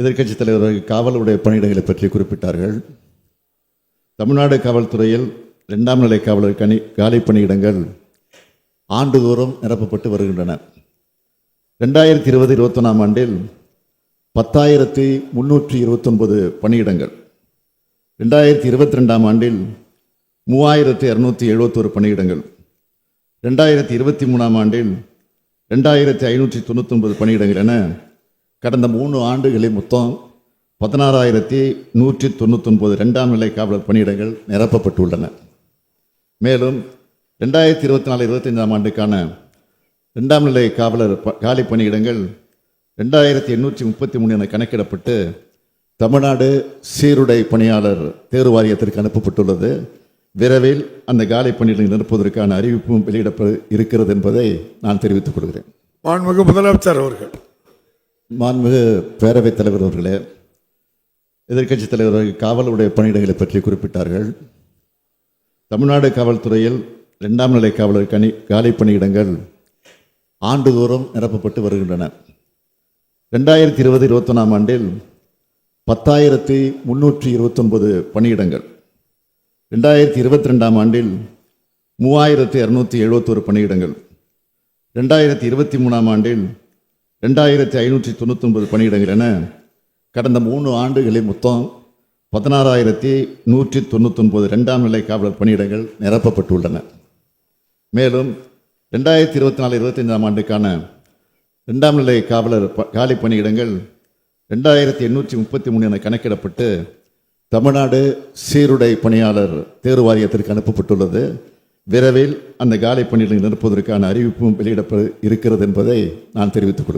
எதிர்க்கட்சித் தலைவர் காவலுடைய பணியிடங்களை பற்றி குறிப்பிட்டார்கள். தமிழ்நாடு காவல்துறையில் இரண்டாம் நிலை காவலர் கணி காலி பணியிடங்கள் ஆண்டுதோறும் நிரப்பப்பட்டு வருகின்றன. ரெண்டாயிரத்தி இருபது இருபத்தொன்னாம் ஆண்டில் பத்தாயிரத்தி முன்னூற்றி இருபத்தொன்பது பணியிடங்கள். ரெண்டாயிரத்தி இருபத்தி ரெண்டாம் ஆண்டில் மூவாயிரத்தி இரநூத்தி எழுபத்தொரு பணியிடங்கள். ரெண்டாயிரத்தி இருபத்தி மூணாம் ஆண்டில் ரெண்டாயிரத்தி ஐநூற்றி தொண்ணூத்தொன்பது பணியிடங்கள் என கடந்த மூணு ஆண்டுகளில் மொத்தம் பதினாறாயிரத்தி நூற்றி தொண்ணூத்தொன்பது ரெண்டாம் நிலை காவலர் பணியிடங்கள் நிரப்பப்பட்டுள்ளன. மேலும் ரெண்டாயிரத்தி இருபத்தி நாலு இருபத்தைந்தாம் ஆண்டுக்கான ரெண்டாம் நிலை காவலர் ப- காலி பணியிடங்கள் ரெண்டாயிரத்தி எண்ணூற்றி முப்பத்தி மூணு என கணக்கிடப்பட்டு தமிழ்நாடு சீருடை பணியாளர் தேர்வு வாரியத்திற்கு அனுப்பப்பட்டுள்ளது. விரைவில் அந்த காலி பணியிடங்கள் நிரப்புவதற்கான அறிவிப்பும் வெளியிடப்பட இருக்கிறது என்பதை நான் தெரிவித்துக் கொள்கிறேன். மாண்புமிகு முதலமைச்சர் அவர்கள் மாண்புமிகு பேரவைத் தலைவர் அவர்களே எதிர்க்கட்சித் தலைவர் காவலுடைய பணியிடங்களை பற்றி குறிப்பிட்டார்கள். தமிழ்நாடு காவல்துறையில் இரண்டாம் நிலை காவலர் கணி காலி பணியிடங்கள் ஆண்டுதோறும் நிரப்பப்பட்டு வருகின்றன. ரெண்டாயிரத்தி இருபது இருபத்தொன்னாம் ஆண்டில் பத்தாயிரத்தி முன்னூற்றி இருபத்தொன்பது பணியிடங்கள். ரெண்டாயிரத்தி இருபத்தி ரெண்டாம் ஆண்டில் மூவாயிரத்தி இரநூத்தி எழுபத்தொரு பணியிடங்கள். ரெண்டாயிரத்தி இருபத்தி மூணாம் ஆண்டில் ரெண்டாயிரத்தி ஐநூற்றி தொண்ணூத்தொன்பது பணியிடங்கள் என கடந்த மூணு ஆண்டுகளில் மொத்தம் பதினாறாயிரத்தி நூற்றி தொண்ணூத்தொன்பது ரெண்டாம் நிலை காவலர் பணியிடங்கள் நிரப்பப்பட்டுள்ளன. மேலும் ரெண்டாயிரத்தி இருபத்தி நாலு இருபத்தைந்தாம் ஆண்டுக்கான ரெண்டாம் நிலை காவலர் ப- காலி பணியிடங்கள் ரெண்டாயிரத்தி எண்ணூற்றி முப்பத்தி மூணு என கணக்கிடப்பட்டு தமிழ்நாடு சீருடை பணியாளர் தேர்வு வாரியத்திற்கு அனுப்பப்பட்டுள்ளது. விரைவில் அந்த காலி பணியிடங்களை நிரப்புவதற்கான அறிவிப்பும் வெளியிடப்பட இருக்கிறது என்பதை நான் தெரிவித்துக் கொள்கிறேன்.